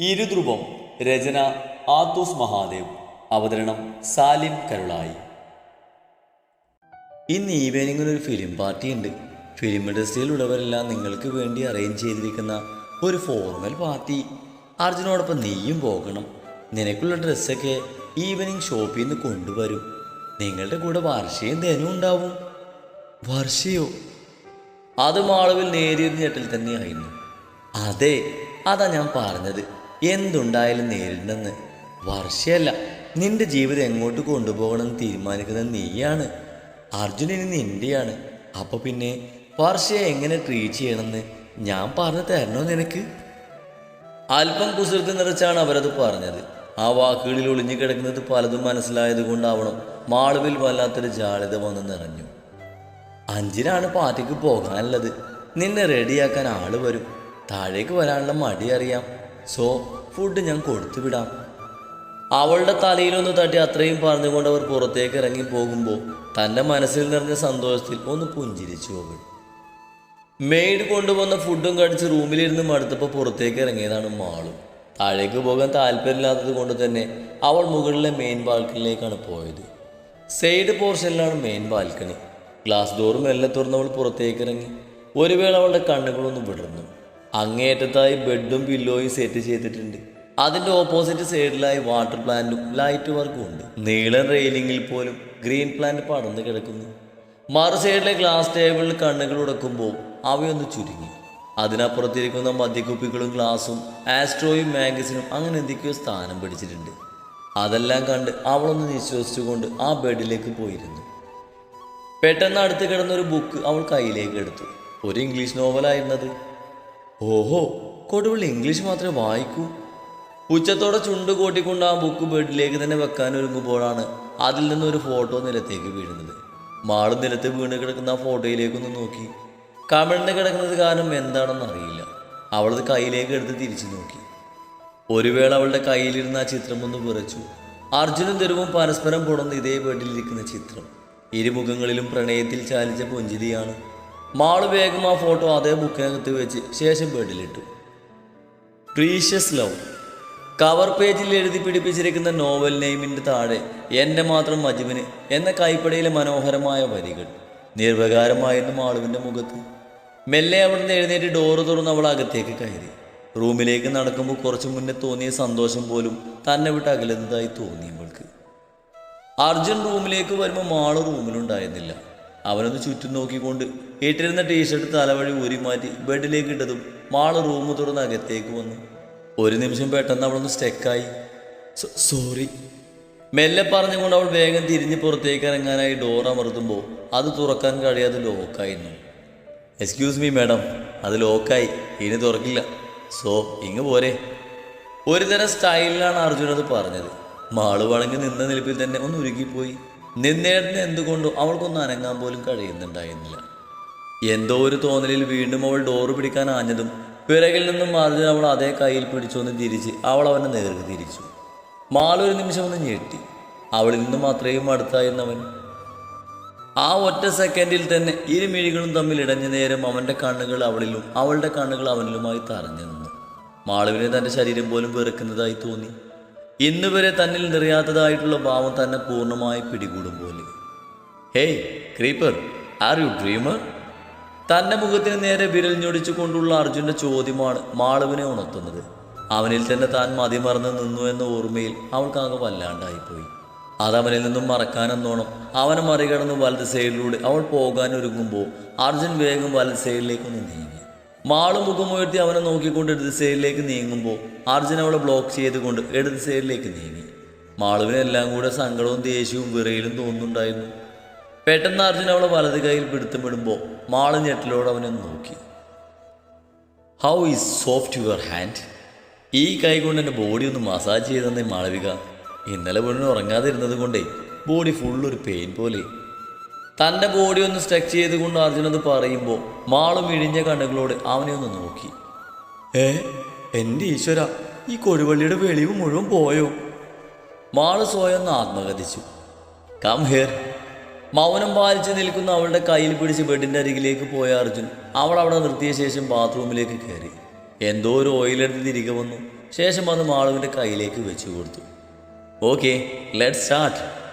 ഇരുധ്രുവം രചന ആത്തൂസ് മഹാദേവ്. അവതരണം സാലിം കരുളായി. ഇന്ന് ഈവനിങ്ങിൽ ഒരു ഫിലിം പാർട്ടി ഉണ്ട് ഫിലിം ഇൻഡസ്ട്രിയിലുള്ളവരെല്ലാം നിങ്ങൾക്ക് വേണ്ടി അറേഞ്ച് ചെയ്തിരിക്കുന്ന ഒരു ഫോർമൽ പാർട്ടി. അർജുനോടൊപ്പം നീയും പോകണം. നിനക്കുള്ള ഡ്രസ്സൊക്കെ ഈവനിങ് ഷോപ്പിൽ നിന്ന് കൊണ്ടുവരും. നിങ്ങളുടെ കൂടെ വർഷയും ധനവും ഉണ്ടാവും. വർഷയോ? അതും ആളുകൾ നേരിയൊരു ഞെട്ടിൽ തന്നെയായിരുന്നു. അതെ അതാ ഞാൻ പറഞ്ഞത്. എന്തുണ്ടായാലും നേരിടണമെന്ന്. വർഷയല്ല നിന്റെ ജീവിതം എങ്ങോട്ട് കൊണ്ടുപോകണമെന്ന് തീരുമാനിക്കുന്നത് നീയാണ്. അർജുനന് എന്റെയാണ് അപ്പോൾ പിന്നെ വർഷയെ എങ്ങനെ ട്രീറ്റ് ചെയ്യണമെന്ന് ഞാൻ പറഞ്ഞു തരണോ നിനക്ക്? അല്പം കുസൃതി നിറച്ചാണ് അവരത് പറഞ്ഞത്. ആ വാക്കുകളിൽ ഒളിഞ്ഞു കിടക്കുന്നത് പലതും മനസ്സിലായത് കൊണ്ടാവണം മാളുവിൽ വല്ലാത്തൊരു ജാളിത വന്ന് നിറഞ്ഞു. അഞ്ചിനാണ് പാർട്ടിക്ക് പോകാനുള്ളത്. നിന്നെ റെഡിയാക്കാൻ ആൾ വരും. താഴേക്ക് വരാനുള്ള മടി അറിയാം. സോ ഫുഡ് ഞാൻ കൊടുത്തു വിടാം. അവളുടെ തലയിലൊന്ന് തട്ടി അത്രയും പറഞ്ഞുകൊണ്ട് അവർ പുറത്തേക്ക് ഇറങ്ങി പോകുമ്പോൾ തന്റെ മനസ്സിൽ നിറഞ്ഞ സന്തോഷത്തിൽ ഒന്ന് പുഞ്ചിരിച്ചു അവൾ. മെയ്ഡ് കൊണ്ടുവന്ന ഫുഡും കടിച്ച് റൂമിലിരുന്ന് മടുത്തപ്പോൾ പുറത്തേക്ക് ഇറങ്ങിയതാണ് മാളു. താഴേക്ക് പോകാൻ താല്പര്യമില്ലാത്തത് കൊണ്ട് തന്നെ അവൾ മുകളിലെ മെയിൻ ബാൽക്കണിയിലേക്കാണ് പോയത്. സൈഡ് പോർഷനിലാണ് മെയിൻ ബാൽക്കണി ഗ്ലാസ് ഡോർ മെല്ലെ തുറന്നവൾ പുറത്തേക്ക് ഇറങ്ങി. ഒരു വേള അവളുടെ കണ്ണുകളൊന്ന് വിടർന്നു. അങ്ങേയറ്റത്തായി ബെഡും പില്ലോയും സെറ്റ് ചെയ്തിട്ടുണ്ട്. അതിന്റെ ഓപ്പോസിറ്റ് സൈഡിലായി വാട്ടർ പ്ലാന്റും ലൈറ്റ് വർക്കും ഉണ്ട്. നീളൻ റെയിലിംഗിൽ പോലും ഗ്രീൻ പ്ലാന്റ് പടർന്നു കിടക്കുന്നു. മറു സൈഡിലെ ഗ്ലാസ് ടേബിളിൽ കണ്ണുകൾ ഉടക്കുമ്പോൾ അവയൊന്ന് ചുരുങ്ങി. അതിനപ്പുറത്തിരിക്കുന്ന മദ്യക്കുപ്പികളും ഗ്ലാസും ആസ്ട്രോയും മാഗസിനും അങ്ങനെ എന്തൊക്കെയോ സ്ഥാനം പിടിച്ചിട്ടുണ്ട്. അതെല്ലാം കണ്ട് അവളൊന്ന് നിശ്വസിച്ചുകൊണ്ട് ആ ബെഡിലേക്ക് പോയിരുന്നു. പെട്ടെന്ന് അടുത്ത് കിടന്നൊരു ബുക്ക് അവൾ കയ്യിലേക്ക് എടുത്തു. ഒരു ഇംഗ്ലീഷ് നോവലായിരുന്നത് ഓഹോ കൊടുവൾ ഇംഗ്ലീഷ് മാത്രമേ വായിക്കൂ? ഉച്ചത്തോടെ ചുണ്ട് കൂട്ടിക്കൊണ്ട് ആ ബുക്ക് ബെഡിലേക്ക് തന്നെ വെക്കാൻ ഒരുങ്ങുമ്പോഴാണ് അതിൽ നിന്നൊരു ഫോട്ടോ നിലത്തേക്ക് വീഴുന്നത്. മാൾ നിലത്ത് വീണ് കിടക്കുന്ന ആ ഫോട്ടോയിലേക്കൊന്ന് നോക്കി. കമിഴ്ന്ന് കിടക്കുന്നത് കാരണം എന്താണെന്ന് അറിയില്ല. അവളത് കയ്യിലേക്ക് എടുത്ത് തിരിച്ചു നോക്കി. ഒരു വേള അവളുടെ കയ്യിലിരുന്ന ആ ചിത്രം ഒന്ന് വിറച്ചു. അർജുനും തെരുവും പരസ്പരം പുണർന്ന് ഇതേ ബെഡിലിരിക്കുന്ന ചിത്രം. ഇരുമുഖങ്ങളിലും പ്രണയത്തിൽ ചാലിച്ച പുഞ്ചിരിയാണ്. മാൾ വേഗം ആ ഫോട്ടോ അതേ ബുക്കിനകത്ത് വെച്ച് ശേഷം ബെഡിലിട്ടു പ്രീഷ്യസ് ലവ് കവർ പേജിൽ എഴുതി പിടിപ്പിച്ചിരിക്കുന്ന നോവൽ നെയിമിന്റെ താഴെ എന്റെ മാത്രം മജുവിന് എന്ന കൈപ്പടയിലെ മനോഹരമായ വരികൾ. നിർവികാരമായിരുന്നു മാളുവിന്റെ മുഖത്ത്. മെല്ലെ അവിടുന്ന് എഴുന്നേറ്റ് ഡോറ് തുറന്ന് അവൾ അകത്തേക്ക് കയറി. റൂമിലേക്ക് നടക്കുമ്പോൾ കുറച്ചു മുന്നേ തോന്നിയ സന്തോഷം പോലും തന്നെ വിട്ട് അകലുന്നതായി തോന്നി അവൾക്ക് അർജുൻ റൂമിലേക്ക് വരുമ്പോൾ മാൾ റൂമിലുണ്ടായിരുന്നില്ല. അവനൊന്ന് ചുറ്റും നോക്കിക്കൊണ്ട് ഇട്ടിരുന്ന ടീഷർട്ട് തലവഴി ഊരിമാറ്റി ബെഡിലേക്ക് ഇട്ടതും മാൾ റൂം തുറന്ന് അകത്തേക്ക് വന്നു. ഒരു നിമിഷം പെട്ടെന്ന് അവളൊന്ന് സ്റ്റെക്കായി സോറി മെല്ലെ പറഞ്ഞുകൊണ്ട് അവൾ വേഗം തിരിഞ്ഞ് പുറത്തേക്ക് ഇറങ്ങാനായി ഡോർ അമർത്തുമ്പോൾ അത് തുറക്കാൻ കഴിയാതെ ലോക്കായിരുന്നു എക്സ്ക്യൂസ് മീ മാഡം അത് ലോക്കായി ഇനി തുറക്കില്ല. സോ ഇങ്ങ് പോരെ. ഒരുതരം സ്റ്റൈലിലാണ് അർജുൻ അത് പറഞ്ഞത്. മാൾ വണങ്ങി നിന്ന നിലപ്പിൽ തന്നെ ഒന്ന് ഉരുകിപ്പോയി. നിന്നേടത്തിന് എന്തുകൊണ്ടും അവൾക്കൊന്നും അനങ്ങാൻ പോലും കഴിയുന്നുണ്ടായിരുന്നില്ല. എന്തോ ഒരു തോന്നലിൽ വീണ്ടും അവൾ ഡോറ് പിടിക്കാൻ ആഞ്ഞതും പിറകിൽ നിന്നും മാറി അവൾ അതേ കയ്യിൽ പിടിച്ചൊന്ന് തിരിച്ച് അവൾ അവനെ നേർക്ക് തിരിച്ചു. മാളൊരു ഒരു നിമിഷം ഒന്ന് ഞെട്ടി. അവളിൽ നിന്നും അത്രയും അടുത്തായിരുന്നവൻ ആ ഒറ്റ സെക്കൻഡിൽ തന്നെ ഇരുമിഴികളും തമ്മിൽ ഇടഞ്ഞ നേരം അവന്റെ കണ്ണുകൾ അവളിലും അവളുടെ കണ്ണുകൾ അവനിലുമായി തറഞ്ഞു നിന്നു. മാളുവിനെ തന്റെ ശരീരം പോലും വെറുക്കുന്നതായി തോന്നി. ഇന്ന് വരെ തന്നിൽ നിറയാത്തതായിട്ടുള്ള ഭാവം തന്നെ പൂർണമായി പിടികൂടും പോലെ. Hey creeper are you dreamer? തന്റെ മുഖത്തിന് നേരെ വിരൽ ഞൊടിച്ചു കൊണ്ടുള്ള അർജുന്റെ ചോദ്യമാണ് മാളവിനെ ഉണർത്തുന്നത്. അവനിൽ തന്നെ താൻ മതിമറന്ന് നിന്നു എന്ന ഓർമ്മയിൽ അവൾക്കാകെ വല്ലാണ്ടായിപ്പോയി. അതവനിൽ നിന്നും മറക്കാനെന്നോണം അവനെ മറികടന്ന് വലത് സൈഡിലൂടെ അവൾ പോകാൻ ഒരുങ്ങുമ്പോൾ അർജുൻ വേഗം വലത് സൈഡിലേക്കൊന്ന് നീങ്ങി. മാൾ മുഖമുയർത്തി അവനെ നോക്കിക്കൊണ്ട് ഇടത് സൈഡിലേക്ക് നീങ്ങുമ്പോൾ അർജുൻ അവളെ ബ്ലോക്ക് ചെയ്തുകൊണ്ട് ഇടത് സൈഡിലേക്ക് നീങ്ങി. മാളുവിനെല്ലാം കൂടെ സങ്കടവും ദേഷ്യവും വിറയിലും തോന്നുന്നുണ്ടായിരുന്നു. പെട്ടെന്ന് അർജുൻ അവളെ വലത് കൈയിൽ പിടുത്തമിടുമ്പോൾ മാൾ ഞെട്ടിലോട് അവനെ നോക്കി. How is soft your hand ഈ കൈ കൊണ്ട് എന്റെ ബോഡി ഒന്ന് മസാജ് ചെയ്തെന്നേ മാളവിക. ഇന്നലെ മുഴുവൻ ഉറങ്ങാതിരുന്നത് കൊണ്ടേ ബോഡി ഫുള്ളൊരു പെയിൻ പോലെ. തന്റെ ബോഡി ഒന്ന് സ്ട്രെച്ച് ചെയ്തുകൊണ്ട് അർജുൻ അത് പറയുമ്പോൾ മാളും ഇഴിഞ്ഞ കണ്ണുകളോട് അവനെ ഒന്ന് നോക്കി. ഏ എന്റെ ഈശ്വര ഈ കൊടുവള്ളിയുടെ വെളിവ് മുഴുവൻ പോയോ? മാൾ സ്വയം ആത്മകഥിച്ചു കം ഹിയർ മൗനം പാലിച്ച് നിൽക്കുന്ന അവളുടെ കയ്യിൽ പിടിച്ച് ബെഡിന്റെ അരികിലേക്ക് പോയ അർജുൻ അവൾ അവിടെ നിർത്തിയ ശേഷം ബാത്റൂമിലേക്ക് കയറി. എന്തോ ഒരു ഓയിലെടുത്ത് തിരികെ വന്നു. ശേഷം അത് മാളുവിന്റെ കയ്യിലേക്ക് വെച്ചു കൊടുത്തു. ഓക്കെ ലെറ്റ് സ്റ്റാർട്ട്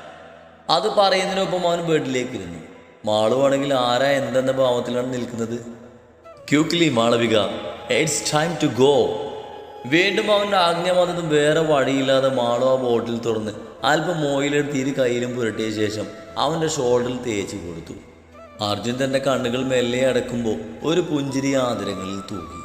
അത് പറയുന്നതിനൊപ്പം അവൻ ബെഡിലേക്ക് ഇരുന്നു മാളുവാണെങ്കിൽ ആരാ എന്തെന്ന ഭാവത്തിലാണ് നിൽക്കുന്നത്? Quickly Malavika it's time to go വീണ്ടും അവന്റെ ആജ്ഞ വേറെ വഴിയില്ലാതെ മാളു ആ ബോട്ടിൽ തുറന്ന് അല്പം മോയിലെടുത്ത് ഇരു കയ്യിലും പുരട്ടിയ ശേഷം അവന്റെ ഷോൾഡറിൽ തേച്ച് കൊടുത്തു. അർജുൻ തന്റെ കണ്ണുകൾ മെല്ലെ അടക്കുമ്പോൾ ഒരു പുഞ്ചിരി ആദരങ്ങളിൽ തൂക്കി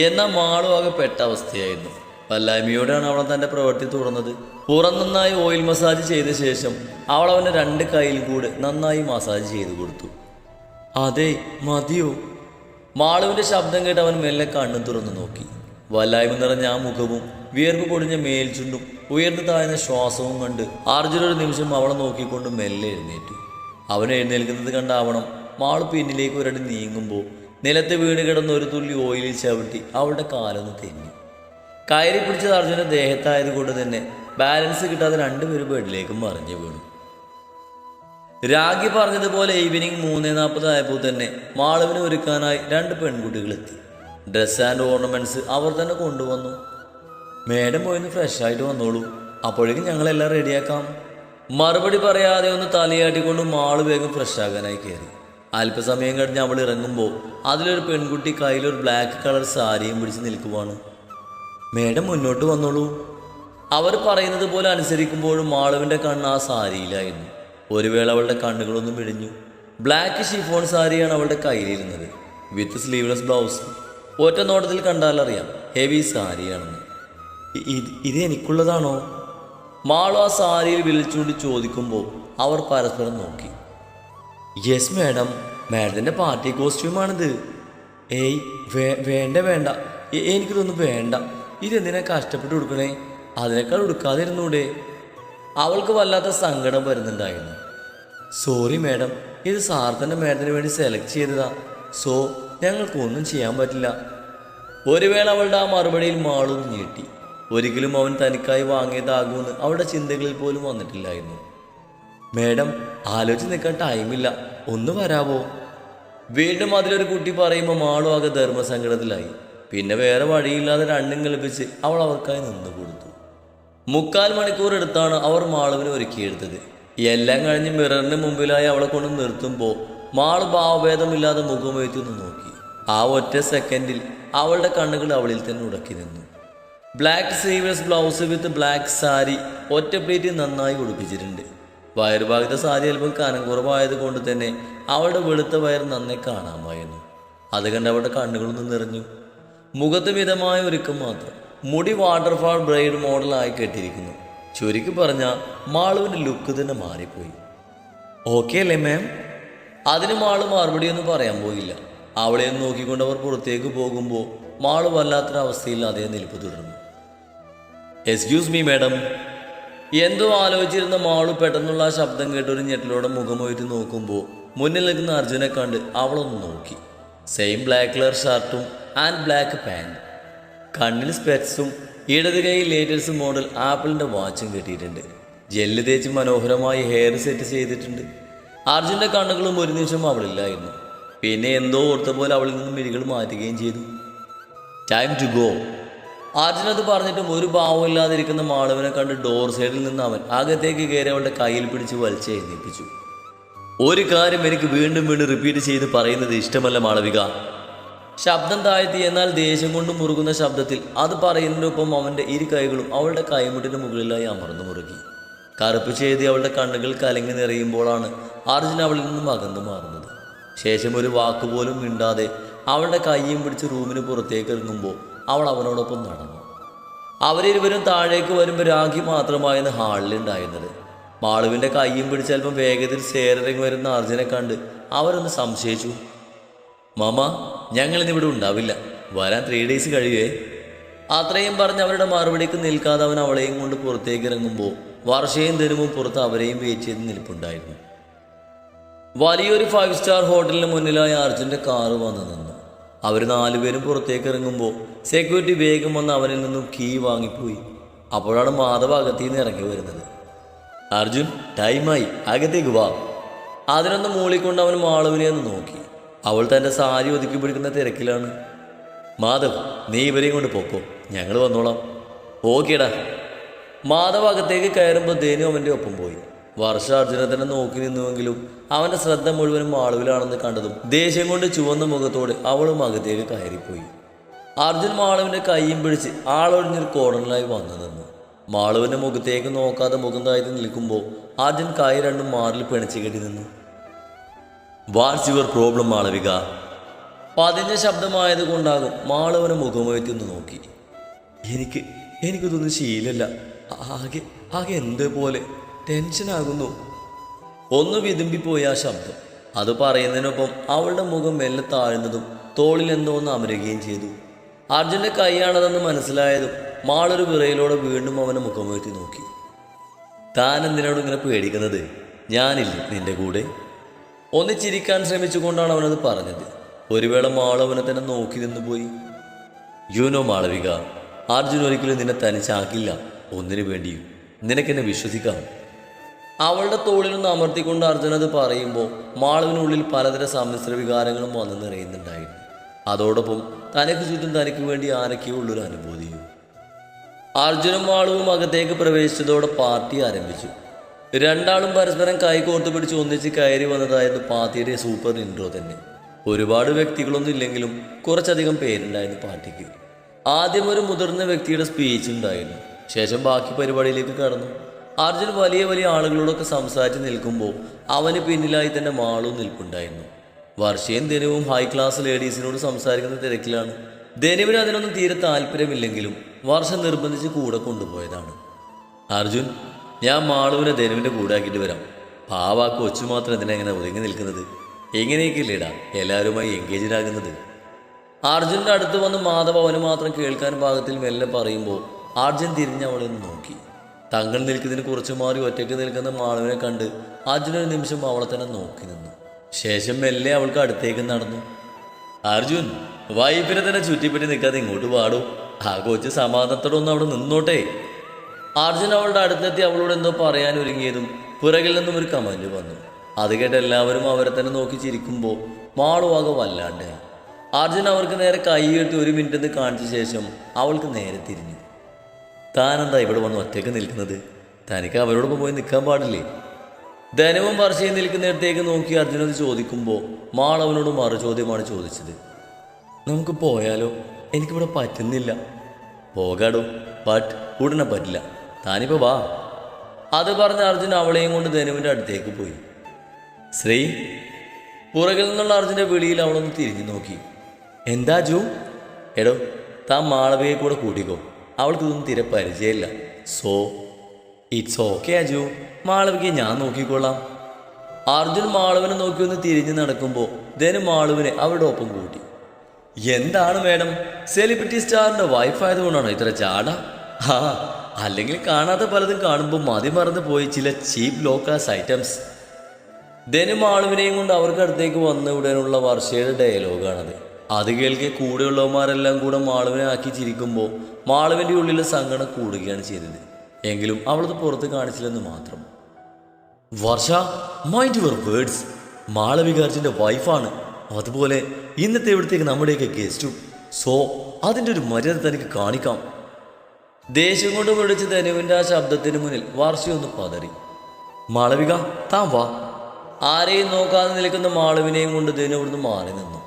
എന്നാൽ മാളു ആകെ പെട്ട അവസ്ഥയായിരുന്നു. വല്ലായ്മയോടെയാണ് അവൾ തന്റെ പ്രവൃത്തി തുടർന്നത്. പുറം നന്നായി ഓയിൽ മസാജ് ചെയ്ത ശേഷം അവൾ അവന്റെ രണ്ട് കൈയിൽ കൂടെ നന്നായി മസാജ് ചെയ്തു കൊടുത്തു. അതെ മതിയോ? മാളുവിന്റെ ശബ്ദം കേട്ട് അവൻ മെല്ലെ കണ്ണു തുറന്നു നോക്കി. വല്ലായ്മ നിറഞ്ഞ ആ മുഖവും വിയർപ്പ് പൊടിഞ്ഞ മേൽചുണ്ടും ഉയർന്നു താഴ്ന്ന ശ്വാസവും കണ്ട് അർജുന ഒരു നിമിഷം അവളെ നോക്കിക്കൊണ്ട് മെല്ലെ എഴുന്നേറ്റു. അവൻ എഴുന്നേൽക്കുന്നത് കണ്ടാവണം മാൾ പിന്നിലേക്ക് ഒരടി നീങ്ങുമ്പോൾ നിലത്ത് വീണ് കിടന്ന ഒരു തുള്ളി ഓയിലിൽ ചവിട്ടി അവളുടെ കാലൊന്ന് തെന്നി. കയറി പിടിച്ചത് അർജുന്റെ ദേഹത്തായതുകൊണ്ട് തന്നെ ബാലൻസ് കിട്ടാതെ രണ്ടുപേരും ബെഡിലേക്കും മറിഞ്ഞു വീണു. രാഗി പറഞ്ഞതുപോലെ ഈവനിങ് മൂന്നേ നാൽപ്പതായപ്പോൾ തന്നെ മാളവിനെ ഒരുക്കാനായി രണ്ട് പെൺകുട്ടികൾ എത്തി ഡ്രസ് ആൻഡ് ഓർണമെന്റ്സ് അവർ തന്നെ കൊണ്ടുവന്നു. മേഡം പോയിന്ന് ഫ്രഷ് ആയിട്ട് വന്നോളൂ. അപ്പോഴേക്കും ഞങ്ങളെല്ലാം റെഡിയാക്കാം മറുപടി പറയാതെ ഒന്ന് തലയാട്ടിക്കൊണ്ട് മാൾ വേഗം ഫ്രഷ് ആകാനായി കയറി. അല്പസമയം കഴിഞ്ഞ് അവൾ ഇറങ്ങുമ്പോൾ അതിലൊരു പെൺകുട്ടി കയ്യിലൊരു ബ്ലാക്ക് കളർ സാരിയും പിടിച്ച് നിൽക്കുവാണ്. മേഡം മുന്നോട്ട് വന്നോളൂ. അവർ പറയുന്നത് പോലെ അനുസരിക്കുമ്പോഴും മാളവിന്റെ കണ്ണ് ആ സാരിയിലായിരുന്നു. ഒരു വേള അവളുടെ കണ്ണുകളൊന്നും പിഴിഞ്ഞു ബ്ലാക്ക് ഷിഫോൺ സാരിയാണ് അവളുടെ കയ്യിലിരുന്നത്. വിത്ത് സ്ലീവ്ലെസ് ബ്ലൗസ് ഒറ്റ നോട്ടത്തിൽ കണ്ടാലറിയാം ഹെവി സാരിയാണെന്ന്. ഇത് ഇത് എനിക്കുള്ളതാണോ? മാളു ആ സാരിയിൽ വിളിച്ചുകൊണ്ട് ചോദിക്കുമ്പോൾ അവർ പരസ്പരം നോക്കി. യെസ് മാഡം മാഡത്തിന്റെ പാർട്ടി കോസ്റ്റ്യൂമാണിത് ഏയ് വേ വേണ്ട വേണ്ട. എനിക്കിതൊന്നും വേണ്ട. ഇതെന്തിനാ കഷ്ടപ്പെട്ട് കൊടുക്കണേ? അതിനേക്കാൾ ഉടുക്കാതിരുന്നൂടെ. അവൾക്ക് വല്ലാത്ത സങ്കടം വരുന്നുണ്ടായിരുന്നു. സോറി മാഡം ഇത് സാർ തന്നെ മാഡത്തിന് വേണ്ടി സെലക്ട് ചെയ്തതാ. സോ ഞങ്ങൾക്കൊന്നും ചെയ്യാൻ പറ്റില്ല. ഒരു വേള അവളുടെ ആ മറുപടിയിൽ മാളും ഞെട്ടി. ഒരിക്കലും അവൻ തനിക്കായി വാങ്ങിയതാകുമെന്ന് അവളുടെ ചിന്തകളിൽ പോലും വന്നിട്ടില്ലായിരുന്നു. മേഡം ആലോചിച്ച് നിൽക്കാൻ ടൈമില്ല ഒന്ന് വരാവോ? വീണ്ടും അതിലൊരു കുട്ടി പറയുമ്പോൾ മാളും ആകെ ധർമ്മസങ്കടത്തിലായി. പിന്നെ വേറെ വഴിയില്ലാതെ രണ്ടും കളിപ്പിച്ച് അവൾ അവർക്കായി നിന്നു കൊടുത്തു. മുക്കാൽ മണിക്കൂർ എടുത്താണ് അവർ മാളുവിനെ ഒരുക്കിയെടുത്തത്. എല്ലാം കഴിഞ്ഞ് മിററിന് മുമ്പിലായി അവളെ കൊണ്ട് നിർത്തുമ്പോൾ മാൾ ഭാവഭേദമില്ലാതെ മുഖമുയർത്തി ഒന്ന് നോക്കി. ആ ഒറ്റ സെക്കൻഡിൽ അവളുടെ കണ്ണുകൾ അവളിൽ തന്നെ ഉടക്കി നിന്നു. Black sleeveless blouse with black sari ഒറ്റ പ്ലേറ്റ് നന്നായി ഉടുപ്പിച്ചിട്ടുണ്ട്. വയറുഭാഗത്തെ സാരി അല്പം കനം കുറവായത് കൊണ്ട് തന്നെ അവളുടെ വെളുത്ത വയർ നന്നായി കാണാമായിരുന്നു. അത് കണ്ട് അവളുടെ കണ്ണുകളൊന്നും നിറഞ്ഞു. മുഖത്ത് മിതമായ ഒരുക്കം മാത്രം. മുടി വാട്ടർഫാൾ ബ്രൈഡ് മോഡലായി കെട്ടിയിരിക്കുന്നു ചുരുക്കി പറഞ്ഞ മാളുവിന്റെ ലുക്ക് തന്നെ മാറിപ്പോയി. ഓക്കെ അല്ലേ മാം അതിന് മാൾ മറുപടിയൊന്നും പറയാൻ പോയില്ല. അവളെ നോക്കിക്കൊണ്ട് അവർ പുറത്തേക്ക് പോകുമ്പോൾ മാൾ വല്ലാത്തൊരവസ്ഥയിൽ അതേ നിൽപ്പ് തുടർന്നു. എക്സ്ക്യൂസ് മീ മാഡം എന്തോ ആലോചിച്ചിരുന്ന മാളു പെട്ടെന്നുള്ള ആ ശബ്ദം കേട്ടൊരു ഞെട്ടലോടെ മുഖമൊയറ്റി നോക്കുമ്പോൾ മുന്നിൽ നിൽക്കുന്ന അർജുനെ കണ്ട് അവളൊന്ന് നോക്കി. സെയിം ബ്ലാക്ക് കളർ ഷർട്ടും ആൻഡ് ബ്ലാക്ക് പാന്റ് കണ്ണിൽ സ്പെറ്റ്സും ഇടത് കൈ ലേറ്റസ്റ്റ് മോഡൽ ആപ്പിളിന്റെ വാച്ചും കെട്ടിയിട്ടുണ്ട്. ജെല്ല് തേച്ച് മനോഹരമായി ഹെയർ സെറ്റ് ചെയ്തിട്ടുണ്ട്. അർജുന്റെ കണ്ണുകളും ഒരു നിമിഷം അവളില്ലായിരുന്നു. പിന്നെ എന്തോ ഓർത്ത പോലെ അവളിൽ നിന്നും മിഴികൾ മാറ്റുകയും ചെയ്തു. ടൈം ടു ഗോ അർജുൻ അത് പറഞ്ഞിട്ടും ഒരു ഭാവമില്ലാതിരിക്കുന്ന മാളവനെ കണ്ട് ഡോർ സൈഡിൽ നിന്ന് അവൻ അകത്തേക്ക് കയറി അവളുടെ കയ്യിൽ പിടിച്ച് വലിച്ച് എഴുന്നേൽപ്പിച്ചു. ഒരു കാര്യം എനിക്ക് വീണ്ടും വീണ്ടും റിപ്പീറ്റ് ചെയ്ത് പറയുന്നത് ഇഷ്ടമല്ല മാളവിക. ശബ്ദം താഴ്ത്തി എന്നാൽ ദേഷ്യം കൊണ്ട് മുറുകുന്ന ശബ്ദത്തിൽ അത് പറയുന്നതിനൊപ്പം അവന്റെ ഇരു കൈകളും അവളുടെ കൈമുട്ടിന് മുകളിലായി അമർന്നു മുറുകി. കറുപ്പ് ചെയ്ത് അവളുടെ കണ്ണുകൾ കലങ്ങി നിറയുമ്പോഴാണ് അർജുൻ അവളിൽ നിന്നും അകന്നു മാറുന്നത്. ശേഷം ഒരു വാക്കുപോലും മിണ്ടാതെ അവളുടെ കൈയും പിടിച്ച് റൂമിന് പുറത്തേക്ക് ഇറങ്ങുമ്പോൾ അവൾ അവനോടൊപ്പം നടന്നു. അവരിരുവരും താഴേക്ക് വരുമ്പോൾ രാഖി മാത്രമായിരുന്നു ഹാളിലുണ്ടായിരുന്നത്. മാളുവിന്റെ കൈയും പിടിച്ച് അല്പം വേഗത്തിൽ സേരറിങ് വരുന്ന അർജുനെ കണ്ട് അവരൊന്ന് സംശയിച്ചു. മാമ ഞങ്ങളിന്ന് ഇവിടെ ഉണ്ടാവില്ല. വരാൻ ത്രീ ഡേയ്സ് കഴിയേ അത്രയും പറഞ്ഞ് അവരുടെ മറുപടിക്ക് നിൽക്കാതെ അവൻ അവളെയും കൊണ്ട് പുറത്തേക്ക് ഇറങ്ങുമ്പോൾ വർഷയും ദിനവും പുറത്ത് അവരെയും വെയിറ്റ് ചെയ്ത് നിൽപ്പുണ്ടായിരുന്നു. വലിയൊരു ഫൈവ് സ്റ്റാർ ഹോട്ടലിന് മുന്നിലായി അർജുന്റെ കാറ് വന്നു നിന്നു. അവർ നാലുപേരും പുറത്തേക്ക് ഇറങ്ങുമ്പോൾ സെക്യൂരിറ്റി വേഗം വന്ന് അവനിൽ നിന്നും കീ വാങ്ങിപ്പോയി. അപ്പോഴാണ് മാധവ് അകത്തിൽ നിന്ന് ഇറങ്ങി വരുന്നത്. അർജുൻ ടൈമായി അകത്തേക്ക് വാ. അതിനൊന്ന് മൂളിക്കൊണ്ട് അവൻ മാളവിനെ ഒന്ന് നോക്കി. അവൾ തന്റെ സാരി ഒതുക്കി പിടിക്കുന്ന തിരക്കിലാണ്. മാധവ് നീ ഇവരെയും കൊണ്ട് പൊക്കോ. ഞങ്ങൾ വന്നോളാം. ഓക്കേടാ. മാധവ് അകത്തേക്ക് കയറുമ്പോൾ ധേനു അവന്റെ ഒപ്പം പോയി. വർഷ അർജുനെ തന്നെ നോക്കി നിന്നുവെങ്കിലും അവന്റെ ശ്രദ്ധ മുഴുവനും മാളവിലാണെന്ന് കണ്ടതും ദേഷ്യം കൊണ്ട് ചുവന്ന മുഖത്തോടെ അവളും അകത്തേക്ക് കയറിപ്പോയി. അർജുൻ മാളവിന്റെ കൈയും പിടിച്ച് ആളൊഴിഞ്ഞൊരു കോർണറിലായി വന്നു നിന്നു. മാളുവിന്റെ മുഖത്തേക്ക് നോക്കാതെ മുഖം താഴ്ത്തി നിൽക്കുമ്പോൾ ആദ്യം കൈ രണ്ടും മാറിൽ പിണച്ചു കെട്ടി നിന്നു. What's your problem Malavika? പതിഞ്ഞ ശബ്ദമായത് കൊണ്ടാകും മാളവനെ മുഖമുയർത്തി ഒന്ന് നോക്കി. എനിക്ക് എനിക്കിതൊന്നും ശീലല്ല. ആകെ ആകെ എന്ത് പോലെ ടെൻഷനാകുന്നു ഒന്ന് വിതുമ്പിപ്പോയി ആ ശബ്ദം. അത് പറയുന്നതിനൊപ്പം അവളുടെ മുഖം മെല്ലെ താഴ്ന്നതും തോളിൽ എന്തോ ഒന്ന് അമരുകയും ചെയ്തു. അർജുന്റെ കൈയാണതെന്ന് മനസ്സിലായതും മാളൊരു വിറയിലൂടെ വീണ്ടും അവനെ മുഖമുയർത്തി നോക്കി. താൻ എന്തിനോട് ഇങ്ങനെ പേടിക്കുന്നത്? ഞാനില്ല നിന്റെ കൂടെ. ഒന്നിച്ചിരിക്കാൻ ശ്രമിച്ചുകൊണ്ടാണ് അവനത് പറഞ്ഞത്. ഒരു വേള മാളവനെ അവനെ തന്നെ നോക്കി നിന്ന് പോയി. യുനോ മാളവിക അർജുൻ ഒരിക്കലും നിന്നെ തനിച്ചാക്കില്ല. ഒന്നിനു വേണ്ടിയും. നിനക്കെന്നെ വിശ്വസിക്കാം. അവളുടെ തോളിലൊന്ന് അമർത്തിക്കൊണ്ട് അർജുൻ അത് പറയുമ്പോൾ മാളവിനുള്ളിൽ പലതര സമ്മിശ്ര വികാരങ്ങളും വന്നു നിറയുന്നുണ്ടായിരുന്നു. അതോടൊപ്പം തനിക്ക് ചുറ്റും തനിക്ക് വേണ്ടി ആരൊക്കെയോ ഉള്ളൊരു അനുഭൂതിയും. അർജുനും വാളുവും അകത്തേക്ക് പ്രവേശിച്ചതോടെ പാർട്ടി ആരംഭിച്ചു. രണ്ടാളും പരസ്പരം കൈകോർത്ത് പിടിച്ച് ഒന്നിച്ച് കയറി വന്നതായിരുന്നു പാർട്ടിയുടെ സൂപ്പർ ഇൻട്രോ തന്നെ. ഒരുപാട് വ്യക്തികളൊന്നും ഇല്ലെങ്കിലും കുറച്ചധികം പേരുണ്ടായിരുന്നു പാർട്ടിക്ക്. ആദ്യം ഒരു മുതിർന്ന വ്യക്തിയുടെ സ്പീച്ച് ഉണ്ടായിരുന്നു. ശേഷം ബാക്കി പരിപാടിയിലേക്ക് കടന്നു. അർജുൻ വലിയ വലിയ ആളുകളോടൊക്കെ സംസാരിച്ച് നിൽക്കുമ്പോൾ അവന് പിന്നിലായി തന്നെ മാളും നിൽപ്പുണ്ടായിരുന്നു. വർഷയും ദിനവും ഹൈ ക്ലാസ് ലേഡീസിനോട് സംസാരിക്കുന്ന തിരക്കിലാണ് ധനുവിന് അതിനൊന്നും തീരെ താല്പര്യമില്ലെങ്കിലും വർഷം നിർബന്ധിച്ച് കൂടെ കൊണ്ടുപോയതാണ്. അർജുൻ ഞാൻ മാളുവിനെ ധനുവിന്റെ കൂടെ ആക്കിയിട്ട് വരാം. പാവ കൊച്ചു മാത്രം എന്തിനാ ഇങ്ങനെ ഒതുങ്ങി നിൽക്കുന്നത്? എങ്ങനെയൊക്കെയില്ലേടാ എല്ലാവരുമായി എൻഗേജ്ഡ് ആകുന്നത്? അർജുന്റെ അടുത്ത് വന്ന് മാധവ് അവന് മാത്രം കേൾക്കാൻ പാകത്തിൽ മെല്ലെ പറയുമ്പോൾ അർജുൻ തിരിഞ്ഞ് അവളെ നോക്കി. തങ്ങൾ നിൽക്കുന്നതിന് കുറച്ച് മാറി ഒറ്റയ്ക്ക് നിൽക്കുന്ന മാളുവിനെ കണ്ട് അർജുൻ ഒരു നിമിഷം അവളെ തന്നെ നോക്കി നിന്നു. ശേഷം മെല്ലെ അവൾക്ക് അടുത്തേക്ക് നടന്നു. അർജുൻ വൈഫിനെ തന്നെ ചുറ്റിപ്പറ്റി നിൽക്കാതെ ഇങ്ങോട്ട് പാടൂ ആ കൊച്ച് സമാധാനത്തോടെ ഒന്ന് അവിടെ നിന്നോട്ടെ. അർജുൻ അവളുടെ അടുത്തെത്തി അവളോട് എന്തോ പറയാൻ ഒരുങ്ങിയതും പുറകിൽ നിന്നും ഒരു കമന്റ് വന്നു. അത് കേട്ട് എല്ലാവരും അവരെ തന്നെ നോക്കി ചിരിക്കുമ്പോൾ മാളുവാകെ വല്ലാണ്ട് അർജുൻ അവർക്ക് നേരെ കൈ കെട്ടി ഒരു മിനിറ്റ് എന്ന് കാണിച്ച ശേഷം അവൾക്ക് നേരെ തിരിഞ്ഞു. താനെന്താ ഇവിടെ വന്ന് ഒറ്റയ്ക്ക് നിൽക്കുന്നത്? തനിക്ക് അവരോടൊപ്പം പോയി നിൽക്കാൻ പാടില്ലേ? ധനവും വർഷയും നിൽക്കുന്നിടത്തേക്ക് നോക്കി അർജുനത് ചോദിക്കുമ്പോൾ മാളവനോട് മറു ചോദ്യമാണ് ചോദിച്ചത്. നമുക്ക് പോയാലോ? എനിക്കിവിടെ പറ്റുന്നില്ല. പോകാടോ? ബട്ട് ഉടനെ പറ്റില്ല. താനിപ്പോ വാ. അത് പറഞ്ഞ അർജുൻ അവളെയും കൊണ്ട് ധനുവിന്റെ അടുത്തേക്ക് പോയി. ശ്രീ പുറകിൽ നിന്നുള്ള അർജുന്റെ വിളിയിൽ അവളൊന്ന് തിരിഞ്ഞു നോക്കി. എന്താ ജൂ? എടോ താൻ മാളവിയെ കൂടെ കൂട്ടിക്കോ. അവൾക്കിതൊന്നും തീരെ പരിചയമില്ല. So it's okay Aju. മാളവിക്ക് ഞാൻ നോക്കിക്കൊള്ളാം. അർജുൻ മാളവിനെ നോക്കി ഒന്ന് തിരിഞ്ഞു നടക്കുമ്പോൾ ധനു മാളവിനെ അവരുടെ ഒപ്പം കൂട്ടി. എന്താണ് മേഡം? സെലിബ്രിറ്റി സ്റ്റാറിന്റെ വൈഫ് ആയതുകൊണ്ടാണോ ഇത്ര ചാട ആ അല്ലെങ്കിൽ കാണാത്ത പലതും കാണുമ്പോൾ മതി മറന്നു പോയി ചില ചീപ്പ് ലോക്കാസ് ഐറ്റംസ് ധനു മാളവിനെയും കൊണ്ട് അവർക്ക് അടുത്തേക്ക് വന്ന ഉടനുള്ള വർഷയുടെ ഡയലോഗാണത് അത് കേൾക്കെ കൂടെയുള്ളവന്മാരെല്ലാം കൂടെ മാളവിനെ ആക്കി ചിരിക്കുമ്പോൾ മാളവിന്റെ ഉള്ളിലെ സങ്കടം കൂടുകയാണ് ചെയ്തത്. എങ്കിലും അവളത് പുറത്ത് കാണിച്ചില്ലെന്ന് മാത്രം. വർഷ മൈൻഡ് യുവർ വേർഡ്സ് മാളവികാർജിന്റെ വൈഫാണ് അതുപോലെ ഇന്നത്തെ ഇവിടത്തേക്ക് നമ്മുടെയൊക്കെ ഗസ്റ്റും സോ അതിന്റെ ഒരു മര്യാദ തനിക്ക് കാണിക്കാം. ദേഷ്യം കൊണ്ട് വിളിച്ച് ധനുവിന്റെ ആ ശബ്ദത്തിന് മുന്നിൽ വർഷയൊന്ന് പതറി. മാളവിക താൻ വാ. ആരെയും നോക്കാതെ നിൽക്കുന്ന മാളവിനെയും കൊണ്ട് ധനു അവിടുന്ന് മാറി നിന്നു.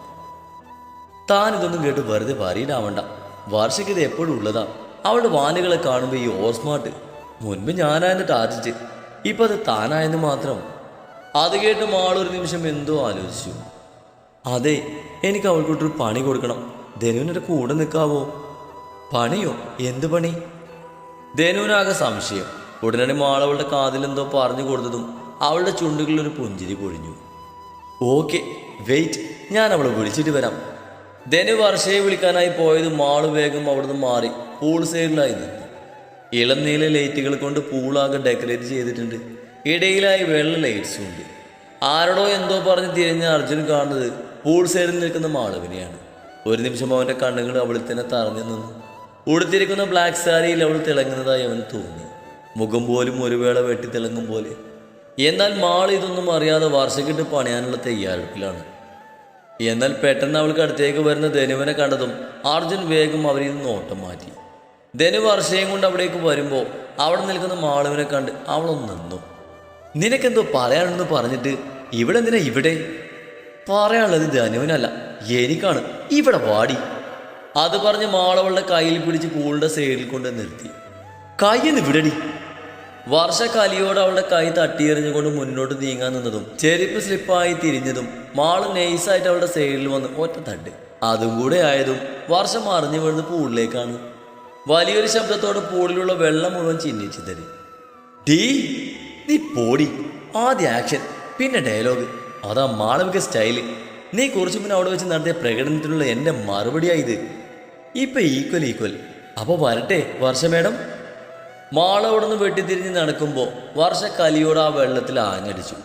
താൻ ഇതൊന്നും കേട്ട് വെറുതെ വരീനാവണ്ട വർഷയ്ക്ക് ഇത് എപ്പോഴും ഉള്ളതാ. അവളുടെ വാനുകളെ കാണുമ്പോൾ ഈ ഓസ്മാർട്ട് മുൻപ് ഞാനായിരുന്നു ടാർജറ്റ്. ഇപ്പൊ അത് താനായെന്ന് മാത്രം. അത് കേട്ട് മാൾ ഒരു നിമിഷം എന്തോ ആലോചിച്ചു. അതെ എനിക്ക് അവൾക്കൊട്ടൊരു പണി കൊടുക്കണം. ധനുവിന്റെ കൂടെ നിൽക്കാവോ പണിയോ? എന്ത് പണി? ധനുവിനാകെ സംശയം. ഉടനടി മാൾ അവളുടെ കാതിലെന്തോ പറഞ്ഞു കൊടുത്തതും അവളുടെ ചുണ്ടുകളിൽ ഒരു പുഞ്ചിരി പൊഴിഞ്ഞു. ഓക്കെ വെയിറ്റ് ഞാൻ അവളെ വിളിച്ചിട്ട് വരാം. ധനു വർഷയെ വിളിക്കാനായി പോയത് മാൾ വേഗം അവിടുന്ന് മാറി പൂൾ നിന്നു. ഇളം നീല ലൈറ്റുകൾ കൊണ്ട് പൂളാകെ ഡെക്കറേറ്റ് ചെയ്തിട്ടുണ്ട്. ഇടയിലായി വെള്ള ലൈറ്റ്സും ഉണ്ട്. ആരോടോ എന്തോ പറഞ്ഞ് തിരിഞ്ഞ അർജുൻ കാണുന്നത് പൂൾ സൈഡിൽ നിൽക്കുന്ന മാളവിനെയാണ്. ഒരു നിമിഷം അവന്റെ കണ്ണുകൾ അവളിൽ തന്നെ തറഞ്ഞു നിന്നു. ഉടുത്തിരിക്കുന്ന ബ്ലാക്ക് സാരിയിൽ അവൾ തിളങ്ങുന്നതായി അവന് തോന്നി. മുഖം പോലും ഒരു വേള വെട്ടി തിളങ്ങും പോലെ. എന്നാൽ മാൾ ഇതൊന്നും അറിയാതെ വർഷക്കിട്ട് പണിയാനുള്ള തയ്യാറെടുപ്പിലാണ്. എന്നാൽ പെട്ടെന്ന് അവൾക്ക് അടുത്തേക്ക് വരുന്ന ധനുവിനെ കണ്ടതും അർജുൻ വേഗം അവരിൽ നിന്ന് ഓട്ടം മാറ്റി. ധനു വർഷയും കൊണ്ട് അവിടേക്ക് വരുമ്പോൾ അവിടെ നിൽക്കുന്ന മാളുവിനെ കണ്ട് അവളൊന്ന് നിന്നു. നിനക്കെന്തോ പറയാനുണ്ടെന്ന് പറഞ്ഞിട്ട് ഇവിടെ എന്തിനാ ഇവിടെ? പറയാനുള്ളത് ധനുവിനല്ല എനിക്കാണ്. ഇവിടെ വാടി. അത് പറഞ്ഞ് മാളവളുടെ കയ്യിൽ പിടിച്ച് പൂളിന്റെ സൈഡിൽ കൊണ്ട് നിർത്തി. കയ്യെന്ന് വിടടി. വർഷ കലിയോട് അവളുടെ കൈ തട്ടിയെറിഞ്ഞുകൊണ്ട് മുന്നോട്ട് നീങ്ങാൻ നിന്നതും ചെരുപ്പ് സ്ലിപ്പായി തിരിഞ്ഞതും മാൾ നൈസായിട്ട് അവളുടെ സൈഡിൽ വന്ന് ഒറ്റ തട്ട്. അതും കൂടെ ആയതും വർഷം അറിഞ്ഞു വീഴുന്ന പൂളിലേക്കാണ്. വലിയൊരു ശബ്ദത്തോടെ പോളിലുള്ള വെള്ളം മുഴുവൻ ചിഹ്നിച്ചു തരി. ഡീ നീ പോടി. ആദ്യ ആക്ഷൻ പിന്നെ ഡയലോഗ്. അതാ മാളവിക സ്റ്റൈൽ. നീ കുറച്ചു മുന്നേ അവിടെ വെച്ച് നടത്തിയ പ്രകടനത്തിനുള്ള എന്റെ മറുപടിയായത് ഇപ്പം ഈക്വൽ ഈക്വൽ. അപ്പോൾ വരട്ടെ വർഷ മേഡം. മാള അവിടെ നിന്ന് വെട്ടിത്തിരിഞ്ഞ് നടക്കുമ്പോൾ വർഷ കലിയോട് ആ വെള്ളത്തിൽ ആഞ്ഞടിച്ചു.